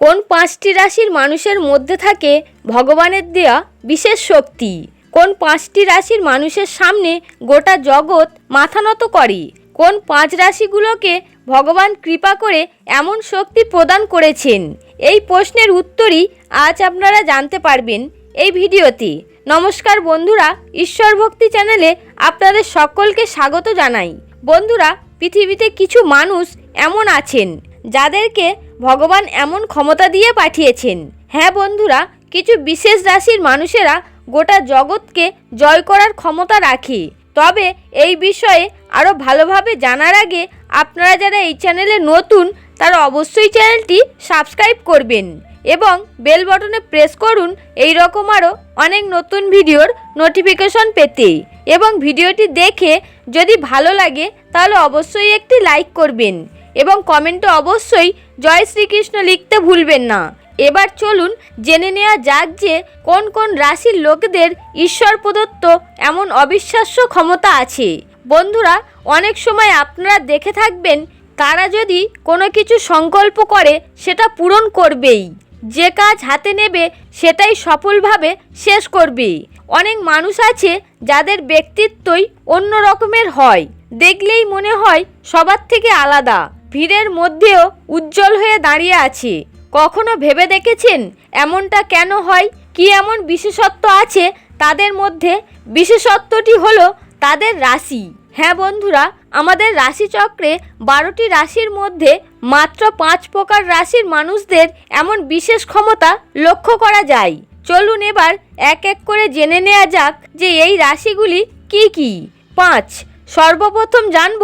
কোন পাঁচটি রাশির মানুষের মধ্যে থাকে ভগবানের দেয়া বিশেষ শক্তি? কোন পাঁচটি রাশির মানুষের সামনে গোটা জগৎ মাথা নত করে? কোন পাঁচ রাশিগুলোকে ভগবান কৃপা করে এমন শক্তি প্রদান করেছেন? এই প্রশ্নের উত্তরই আজ আপনারা জানতে পারবেন এই ভিডিওতে। নমস্কার বন্ধুরা, ঈশ্বর ভক্তি চ্যানেলে আপনাদের সকলকে স্বাগত জানাই। বন্ধুরা, পৃথিবীতে কিছু মানুষ এমন আছেন, যাদেরকে ভগবান এমন ক্ষমতা দিয়ে পাঠিয়েছেন। হ্যাঁ বন্ধুরা, কিছু বিশেষ রাশির মানুষেরা গোটা জগৎকে জয় করার ক্ষমতা রাখে। তবে এই বিষয়ে আরও ভালোভাবে জানার আগে আপনারা যারা এই চ্যানেলে নতুন, তারা অবশ্যই চ্যানেলটি সাবস্ক্রাইব করবেন এবং বেল বটনে প্রেস করুন এই রকম আরও অনেক নতুন ভিডিওর নোটিফিকেশন পেতে। এবং ভিডিওটি দেখে যদি ভালো লাগে, তাহলে অবশ্যই একটি লাইক করবেন এবং কমেন্টে অবশ্যই জয় শ্রীকৃষ্ণ লিখতে ভুলবেন না। এবার চলুন জেনে নেওয়া যাক যে কোন কোন রাশির লোকদের ঈশ্বর প্রদত্ত এমন অবিশ্বাস্য ক্ষমতা আছে। বন্ধুরা, অনেক সময় আপনারা দেখে থাকবেন তারা যদি কোনো কিছু সংকল্প করে, সেটা পূরণ করবেই। যে কাজ হাতে নেবে, সেটাই সফলভাবে শেষ করবে। অনেক মানুষ আছে, যাদের ব্যক্তিত্বই অন্য রকমের হয়। দেখলেই মনে হয় সবার থেকে আলাদা। ভিড়ের মধ্যেও উজ্জ্বল হয়ে দাঁড়িয়ে আছে। কখনো ভেবে দেখেছেন এমনটা কেন হয়? কি এমন বিশেষত্ব আছে তাদের মধ্যে? বিশেষত্বটি হলো তাদের রাশি। হ্যাঁ বন্ধুরা, আমাদের রাশিচক্রে বারোটি রাশির মধ্যে মাত্র পাঁচ প্রকার রাশির মানুষদের এমন বিশেষ ক্ষমতা লক্ষ্য করা যায়। চলুন এবার এক এক করে জেনে নেওয়া যাক যে এই রাশিগুলি কি কি। পাঁচ সর্বপ্রথম জানব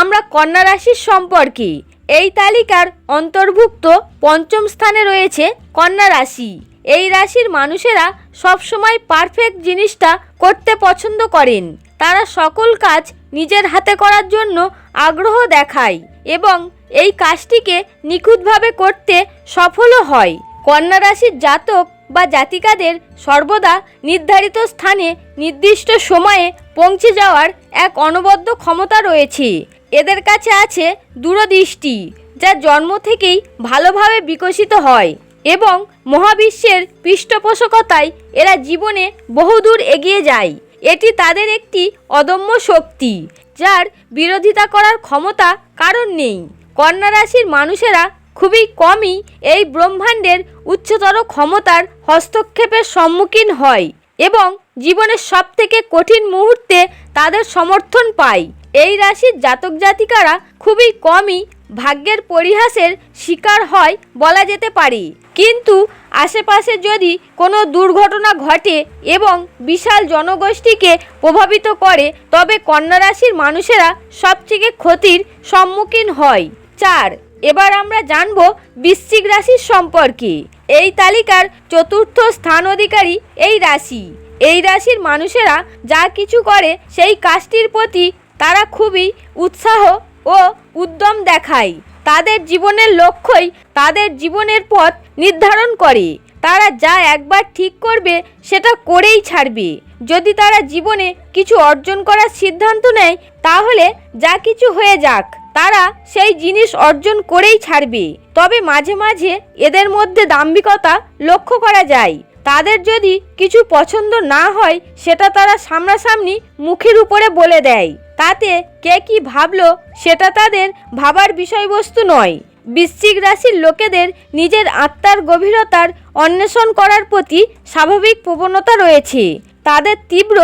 আমরা কন্যা রাশির সম্পর্কে। এই তালিকার অন্তর্ভুক্ত পঞ্চম স্থানে রয়েছে কন্যা রাশি। এই রাশির মানুষেরা সবসময় পারফেক্ট জিনিসটা করতে পছন্দ করেন। তারা সকল কাজ নিজের হাতে করার জন্য আগ্রহ দেখায় এবং এই কাজটিকে নিখুঁতভাবে করতে সফলও হয়। কন্যা রাশির জাতক বা জাতিকাদের সর্বদা নির্ধারিত স্থানে, নির্দিষ্ট সময়ে পৌঁছে যাওয়ার এক অনবদ্য ক্ষমতা রয়েছে। এদের কাছে আছে দূরদৃষ্টি, যা জন্ম থেকেই ভালোভাবে বিকশিত হয় এবং মহাবিশ্বের পৃষ্ঠপোষকতায় এরা জীবনে বহুদূর এগিয়ে যায়। এটি তাদের একটি অদম্য শক্তি, যার বিরোধিতা করার ক্ষমতা কারণ নেই। কন্যা রাশির মানুষেরা খুবই কমই এই ব্রহ্মাণ্ডের উচ্চতর ক্ষমতার হস্তক্ষেপের সম্মুখীন হয় এবং জীবনের সবথেকে কঠিন মুহূর্তে তাদের সমর্থন পায়। এই রাশির জাতক জাতিকারা খুবই কমই ভাগ্যের পরিহাসের শিকার হয় বলা যেতে পারে। কিন্তু আশেপাশে যদি কোনো দুর্ঘটনা ঘটে এবং বিশাল জনগোষ্ঠীকে প্রভাবিত করে, তবে কন্যা রাশির মানুষেরা সবথেকে ক্ষতির সম্মুখীন হয়। চার এবার আমরা জানব বৃশ্চিক রাশির সম্পর্কে। এই তালিকার চতুর্থ স্থান অধিকারী এই রাশি। এই রাশির মানুষেরা যা কিছু করে সেই কাজটির প্রতি তারা খুবই উৎসাহ ও উদ্যম দেখায়। তাদের জীবনের লক্ষ্যই তাদের জীবনের পথ নির্ধারণ করে। তারা যা একবার ঠিক করবে সেটা করেই ছাড়বে। যদি তারা জীবনে কিছু অর্জন করার সিদ্ধান্ত নেয়, তাহলে যা কিছু হয়ে যাক। তারা সেই জিনিস অর্জন করেই ছাড়বে। তবে মাঝে মাঝে এদের মধ্যে দাম্ভিকতা লক্ষ্য করা যায়। তাদের যদি কিছু পছন্দ না হয়, সেটা তারা সামনাসামনি মুখের উপরে বলে দেয়। তাতে কে কি ভাবলো, সেটা তাদের ভাবার বিষয়বস্তু নয়। বৃশ্চিক রাশির লোকেদের নিজের আত্মার গভীরতার অন্বেষণ করার প্রতি স্বাভাবিক প্রবণতা রয়েছে। তাদের তীব্র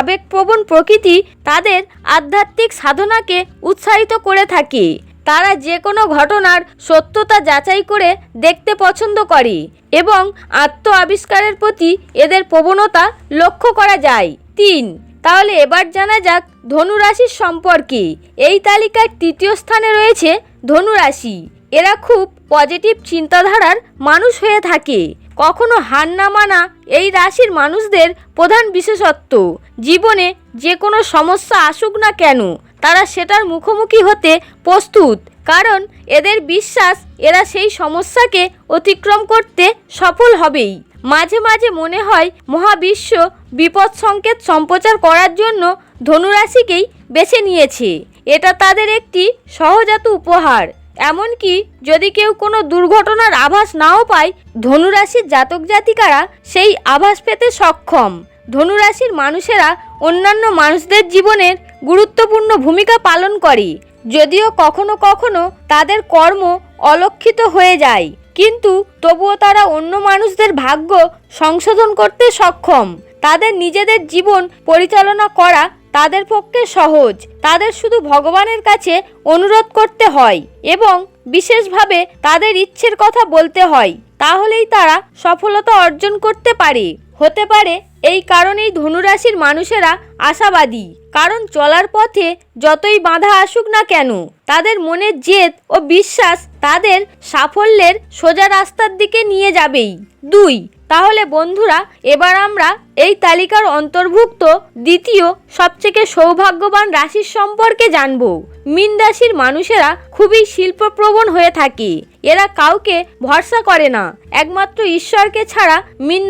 আবেগপ্রবণ প্রকৃতি তাদের আধ্যাত্মিক সাধনাকে উৎসাহিত করে থাকে। তারা যে কোনো ঘটনার সত্যতা যাচাই করে দেখতে পছন্দ করে এবং আত্ম আবিষ্কারের প্রতি এদের প্রবণতা লক্ষ্য করা যায়। তিন, তাহলে এবার জানা যাক ধনুরাশির সম্পর্কে। এই তালিকার তৃতীয় স্থানে রয়েছে ধনুরাশি। এরা খুব পজিটিভ চিন্তাধারার মানুষ হয়ে থাকে। কখনো হার না মানা এই রাশির মানুষদের প্রধান বিশেষত্ব। জীবনে যে কোনো সমস্যা আসুক না কেন, তারা সেটার মুখোমুখি হতে প্রস্তুত। কারণ এদের বিশ্বাস, এরা সেই সমস্যাকে অতিক্রম করতে সফল হবেই। মাঝে মাঝে মনে হয় মহাবিশ্ব বিপদ সংকেত সম্প্রচার করার জন্য ধনুরাশিকেই বেছে নিয়েছে। এটা তাদের একটি সহজাত উপহার। এমনকি যদি কেউ কোনো দুর্ঘটনার আভাস নাও পায়, ধনুরাশির জাতক জাতিকারা সেই আভাস পেতে সক্ষম। ধনুরাশির মানুষেরা অন্যান্য মানুষদের জীবনের গুরুত্বপূর্ণ ভূমিকা পালন করে, যদিও কখনো কখনো তাদের কর্ম অলক্ষিত হয়ে যায়। কিন্তু তবুও তারা অন্য মানুষদের ভাগ্য সংশোধন করতে সক্ষম। তাদের নিজেদের জীবন পরিচালনা করা তাদের পক্ষে সহজ। তাদের শুধু ভগবানের কাছে অনুরোধ করতে হয় এবং বিশেষভাবে তাদের ইচ্ছের কথা বলতে হয়। তাহলেই তারা সফলতা অর্জন করতে পারে। হতে পারে এই কারণেই ধনুরাশির মানুষেরা আশাবাদী। কারণ চলার পথে যতই বাধা আসুক না কেন, তাদের মনের জেদ ও বিশ্বাস তাদের সাফল্যের সোজা রাস্তার দিকে নিয়ে যাবেই। দুই, তাহলে বন্ধুরা, এবার আমরা এই তালিকার অন্তর্ভুক্ত দ্বিতীয় সবথেকে সৌভাগ্যবান রাশির সম্পর্কে জানব। মিন রাশির মানুষেরা খুবই শিল্পপ্রবণ হয়ে থাকে। এরা কাউকে ভরসা করে না। একমাত্র ঈশ্বরকে ছাড়া মিন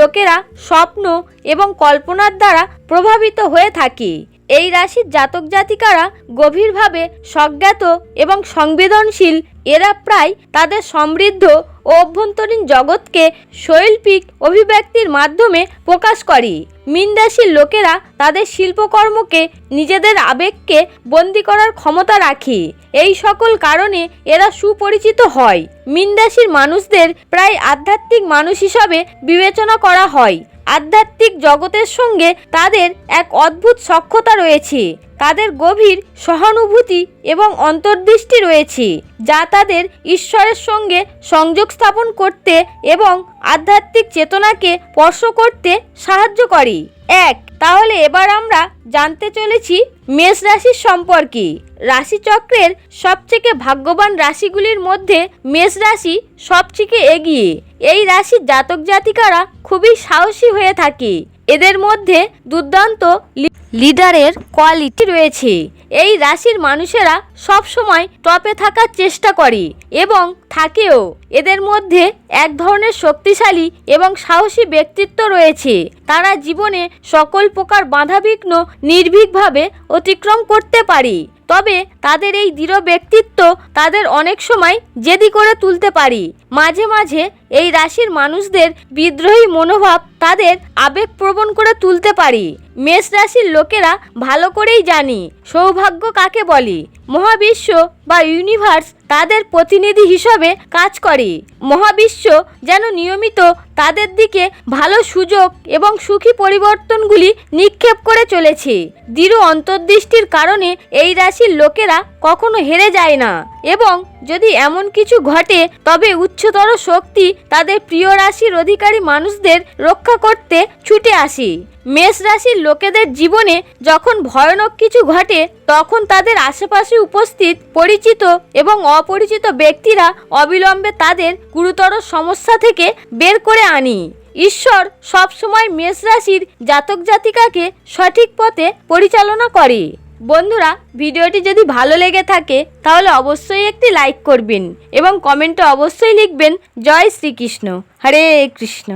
লোকেরা স্বপ্ন এবং কল্পনার দ্বারা প্রভাবিত হয়ে থাকে। এই রাশির জাতক জাতিকারা গভীরভাবে স্বজ্ঞাত এবং সংবেদনশীল। এরা প্রায় তাদের সমৃদ্ধ ও অভ্যন্তরীণ জগৎকে শৈল্পিক অভিব্যক্তির মাধ্যমে প্রকাশ করে। মিন রাশির লোকেরা তাদের শিল্পকর্মকে, নিজেদের আবেগকে বন্দি করার ক্ষমতা রাখে। এই সকল কারণে এরা সুপরিচিত হয়। মিনদাসীর মানুষদের প্রায় আধ্যাত্মিক মানুষ হিসাবে বিবেচনা করা হয়। আধ্যাত্মিক জগতের সঙ্গে তাদের এক অদ্ভুত সক্ষতা রয়েছে। তাদের গভীর সহানুভূতি এবং অন্তর্দৃষ্টি রয়েছে, যা তাদের ঈশ্বরের সঙ্গে সংযোগ স্থাপন করতে এবং আধ্যাত্মিক চেতনাকে স্পর্শ করতে সাহায্য করে। এক, তাহলে এবার আমরা জানতে চলেছি মেষ রাশির সম্পর্কে। রাশিচক্রের সবথেকে ভাগ্যবান রাশিগুলির মধ্যে মেষ রাশি সবথেকে এগিয়ে। এই রাশির জাতক জাতিকারা খুবই সাহসী হয়ে থাকে। এদের মধ্যে দুর্দান্ত লিডারের কোয়ালিটি রয়েছে। এই রাশির মানুষেরা সব সময় টপে থাকার চেষ্টা করে এবং থাকেও। এদের মধ্যে এক ধরনের শক্তিশালী এবং সাহসী ব্যক্তিত্ব রয়েছে। তারা জীবনে সকল প্রকার বাধাবিঘ্ন নির্ভীকভাবে অতিক্রম করতে পারে। তবে তাদের এই দৃঢ় ব্যক্তিত্ব তাদের অনেক সময় জেদি করে তুলতে পারি। মাঝে মাঝে এই রাশির মানুষদের বিদ্রোহী মনোভাব তাদের আবেগপ্রবণ করে তুলতে পারি। মেষ রাশির লোকেরা ভালো করেই জানি সৌভাগ্য কাকে বলি। মহাবিশ্ব বা ইউনিভার্স তাদের প্রতিনিধি হিসাবে কাজ করে। মহাবিশ্ব যেন নিয়মিত তাদের দিকে ভালো সুযোগ এবং সুখী পরিবর্তনগুলি নিক্ষেপ করে চলেছে। দৃঢ় অন্তর্দৃষ্টির কারণে এই রাশির লোকেরা কখনো হেরে যায় না। এবং যদি এমন কিছু ঘটে, তবে উচ্চতর শক্তি তাদের প্রিয় রাশির অধিকারী মানুষদের রক্ষা করতে ছুটে আসি। মেষ রাশির লোকেদের জীবনে যখন ভয়ানক কিছু ঘটে, তখন তাদের আশেপাশে উপস্থিত, পরিচিত এবং অপরিচিত ব্যক্তিরা অবিলম্বে তাদের গুরুতর সমস্যা থেকে বের করে আনি। ঈশ্বর সবসময় মেষ রাশির জাতক জাতিকাকে সঠিক পথে পরিচালনা করে। বন্ধুরা, ভিডিওটি যদি ভালো লেগে থাকে, তাহলে অবশ্যই একটি লাইক করবেন এবং কমেন্টে অবশ্যই লিখবেন, জয় শ্রীকৃষ্ণ, হরে কৃষ্ণ।